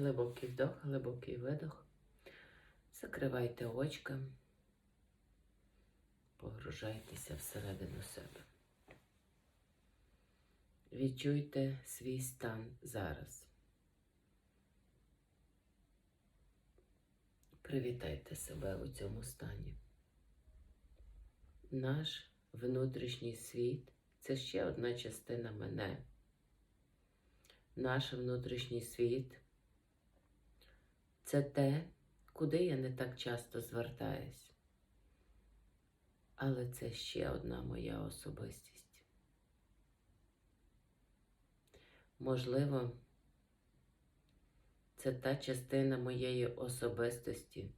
Глибокий вдох, глибокий видох. Закривайте очка, погружайтеся всередину себе. Відчуйте свій стан зараз. Привітайте себе у цьому стані. Наш внутрішній світ це ще одна частина мене. Наш внутрішній світ це те, куди я не так часто звертаюсь. Але це ще одна моя особистість. Можливо, це та частина моєї особистості,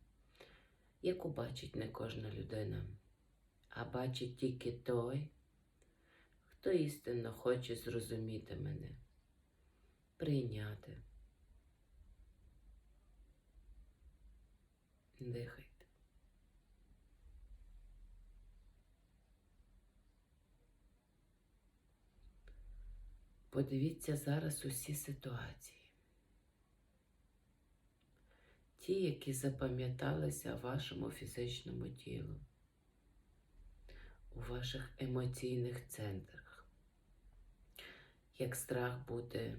яку бачить не кожна людина, а бачить тільки той, хто істинно хоче зрозуміти мене, прийняти. Дихайте. Подивіться зараз усі ситуації. Ті, які запам'яталися вашому фізичному тілу, у ваших емоційних центрах, як страх бути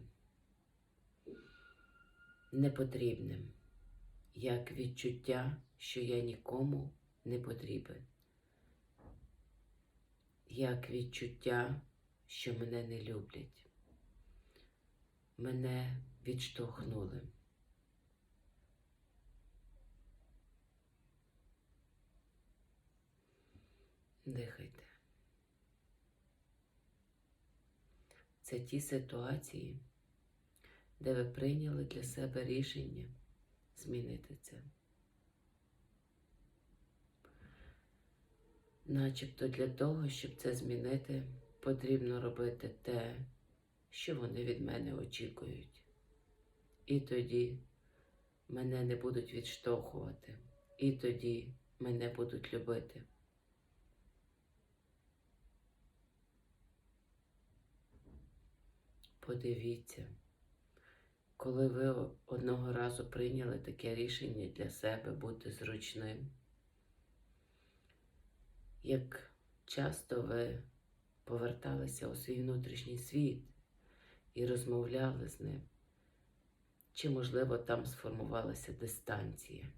непотрібним як відчуття, що я нікому не потрібен, як відчуття, що мене не люблять, мене відштовхнули. Дихайте. Це ті ситуації, де ви прийняли для себе рішення змінити це. Начебто для того, щоб це змінити, потрібно робити те, що вони від мене очікують. І тоді мене не будуть відштовхувати, і тоді мене будуть любити. Подивіться коли ви одного разу прийняли таке рішення для себе бути зручним, як часто ви поверталися у свій внутрішній світ і розмовляли з ним, чи, можливо, там сформувалася дистанція?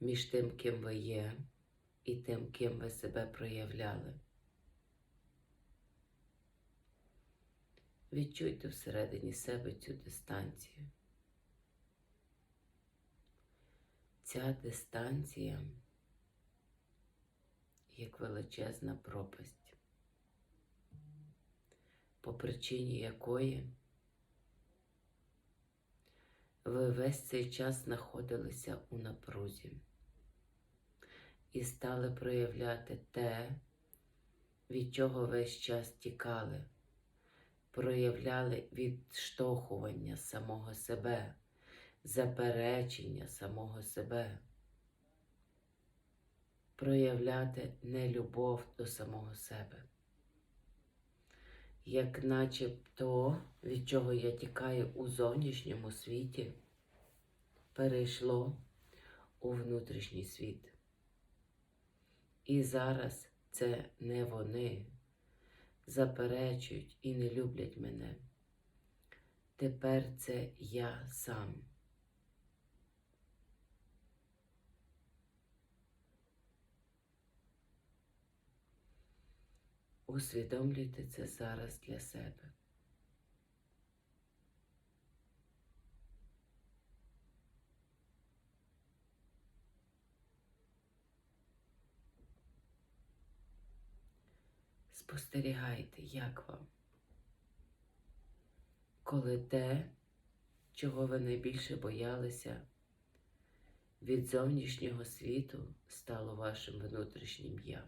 Між тим, ким ви є, і тим, ким ви себе проявляли. Відчуйте всередині себе цю дистанцію. Ця дистанція як величезна пропасть, по причині якої ви весь цей час знаходилися у напрузі і стали проявляти те, від чого весь час тікали проявляли відштовхування самого себе, заперечення самого себе, проявляти нелюбов до самого себе. Як начебто, від чого я тікаю у зовнішньому світі, перейшло у внутрішній світ. І зараз це не вони, заперечують і не люблять мене. Тепер це я сам. Усвідомлюйте це зараз для себе. Спостерігайте, як вам, коли те, чого ви найбільше боялися, від зовнішнього світу стало вашим внутрішнім я.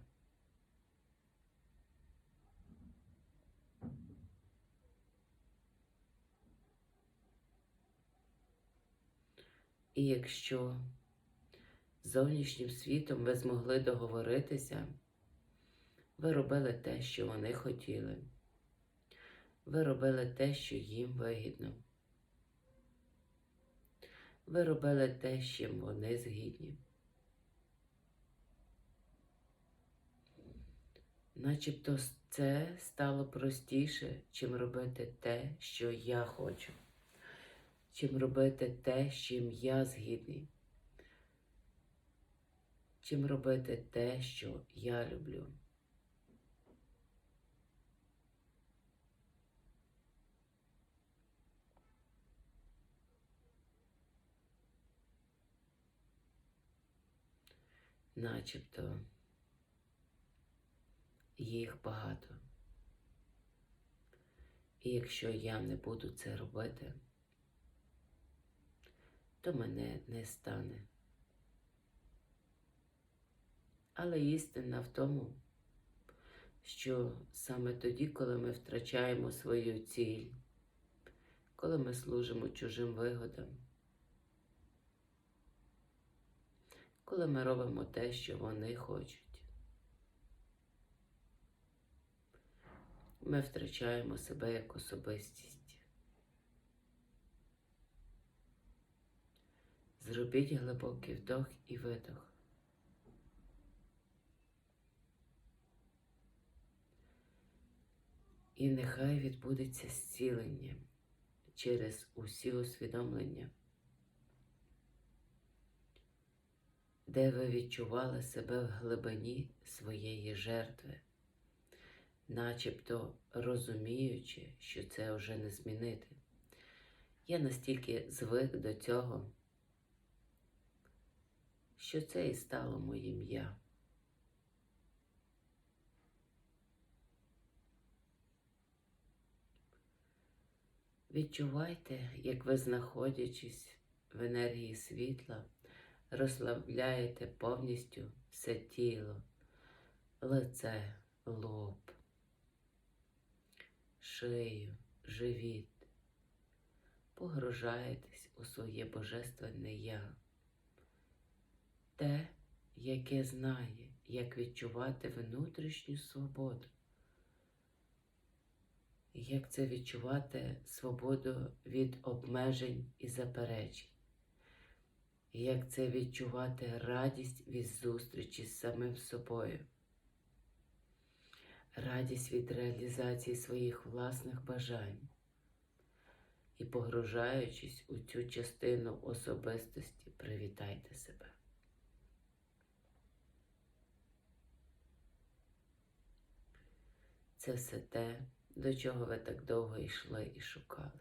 І якщо з зовнішнім світом ви змогли договоритися, ви робили те, що вони хотіли. Ви робили те, що їм вигідно. ви робили те, з чим вони згідні. Начебто це стало простіше, чим робити те, що я хочу, чим робити те, з чим я згідний, чим робити те, що я люблю. Начебто їх багато. І якщо я не буду це робити, то мене не стане. Але істина в тому, що саме тоді, коли ми втрачаємо свою ціль, коли ми служимо чужим вигодам, коли ми робимо те, що вони хочуть, ми втрачаємо себе як особистість. Зробіть глибокий вдох і видох. І нехай відбудеться зцілення через усі усвідомлення, де ви відчували себе в глибині своєї жертви начебто розуміючи, що це вже не змінити. Я настільки звик до цього, що це і стало моїм я. Відчувайте, як ви, знаходячись в енергії світла, розслабляєте повністю все тіло, лице, лоб, шию, живіт, погружаєтесь у своє божественне я, те, яке знає, як відчувати внутрішню свободу. Як це відчувати свободу від обмежень і заперечень? Як це відчувати радість від зустрічі з самим собою? радість від реалізації своїх власних бажань і, погружаючись у цю частину особистості, привітайте себе. Це все те, до чого ви так довго йшли і шукали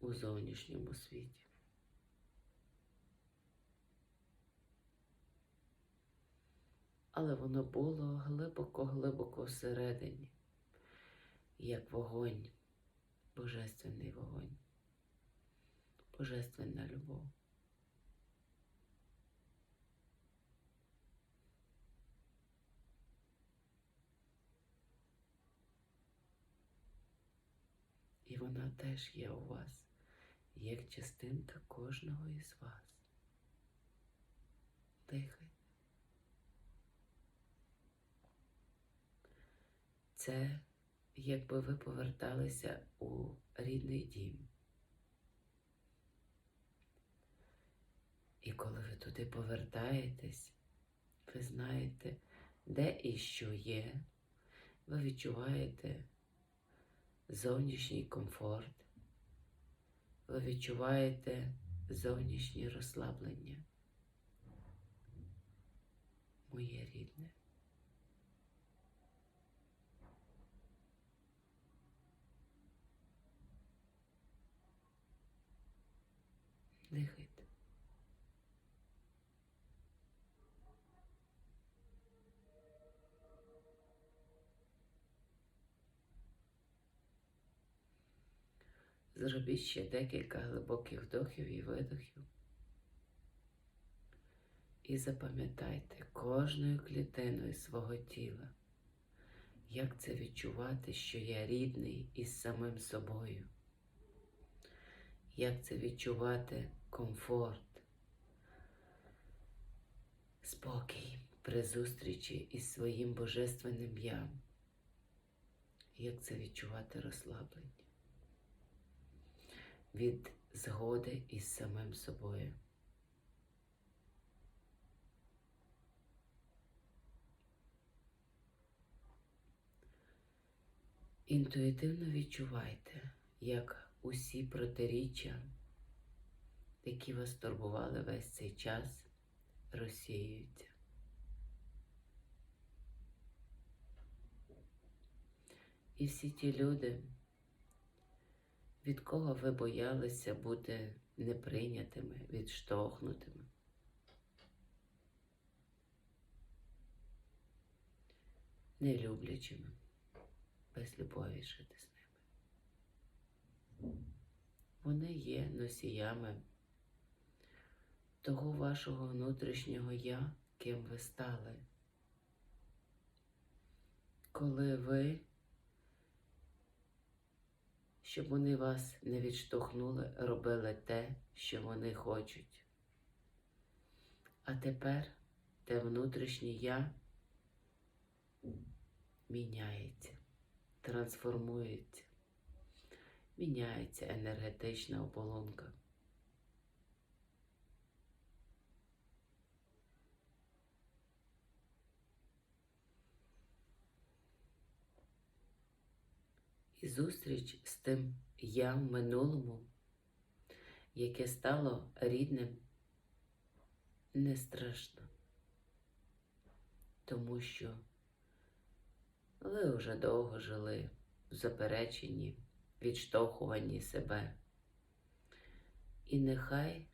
у зовнішньому світі. Але воно було глибоко-глибоко всередині, як вогонь, божественний вогонь, божественна любов. І вона теж є у вас, як частинка кожного із вас. Дихайте. Це якби ви поверталися у рідний дім. І коли ви туди повертаєтесь, ви знаєте, де і що є, ви відчуваєте зовнішній комфорт, ви відчуваєте зовнішнє розслаблення. Моє рідне. Дихайте. Зробіть ще декілька глибоких вдохів і видохів. І запам'ятайте кожною клітиною свого тіла, як це відчувати, що я рідний із самим собою. Як це відчувати комфорт, спокій при зустрічі із своїм божественним ям. Як це відчувати розслаблення від згоди із самим собою. Інтуїтивно відчувайте, як усі протиріччя, які вас турбували весь цей час, розсіюються. І всі ті люди, від кого ви боялися бути неприйнятими, відштовхнутими. Не люблячими, без любові жити з ними. Вони є носіями того вашого внутрішнього я, ким ви стали. Коли ви щоб вони вас не відштовхнули, робили те, що вони хочуть. А тепер те внутрішнє я міняється, трансформується, міняється енергетична оболонка. І зустріч з тим я в минулому, яке стало рідним, не страшно, тому що ви вже довго жили в запереченні, відштовхуванні себе. І нехай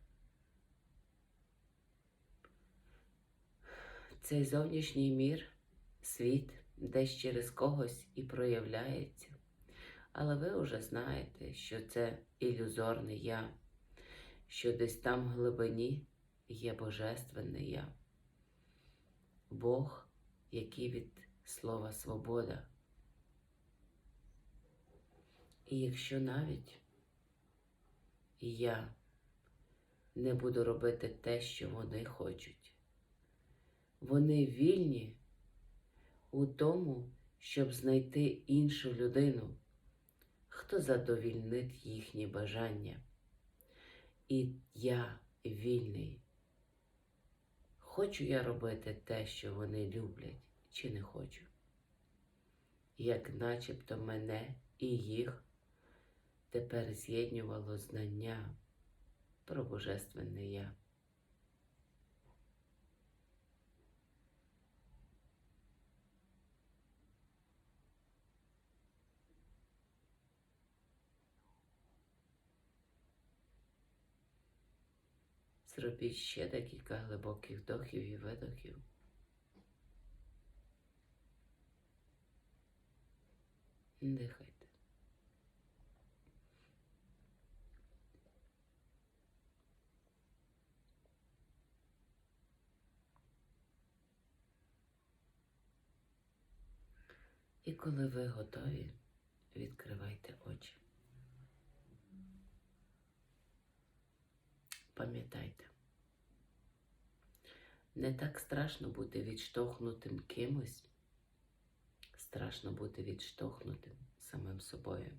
цей зовнішній мір, світ десь через когось і проявляється. Але ви вже знаєте, що це ілюзорне я, що десь там в глибині є Божественне я, Бог, який від слова свобода. І якщо навіть я не буду робити те, що вони хочуть, вони вільні у тому, щоб знайти іншу людину хто задовільнить їхні бажання. І я вільний. Хочу я робити те, що вони люблять, чи не хочу, як начебто мене і їх тепер з'єднювало знання про Божественне Я. Зробіть ще декілька глибоких вдохів і видохів. Дихайте. І коли ви готові, відкривайте очі. Пам'ятайте, не так страшно бути відштовхнутим кимось, страшно бути відштовхнутим самим собою.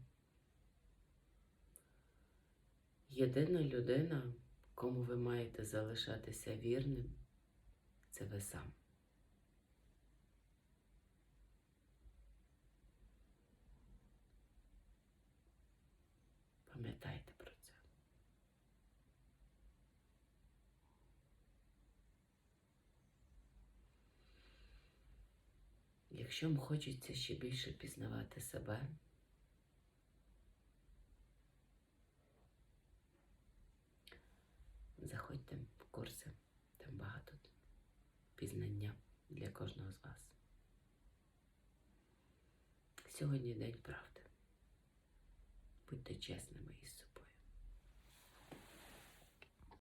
Єдина людина, кому ви маєте залишатися вірним, це ви сам. Пам'ятайте про це. Якщо вам хочеться ще більше пізнавати себе, заходьте в курси, там багато пізнання для кожного з вас. Сьогодні день правди. Будьте чесними із.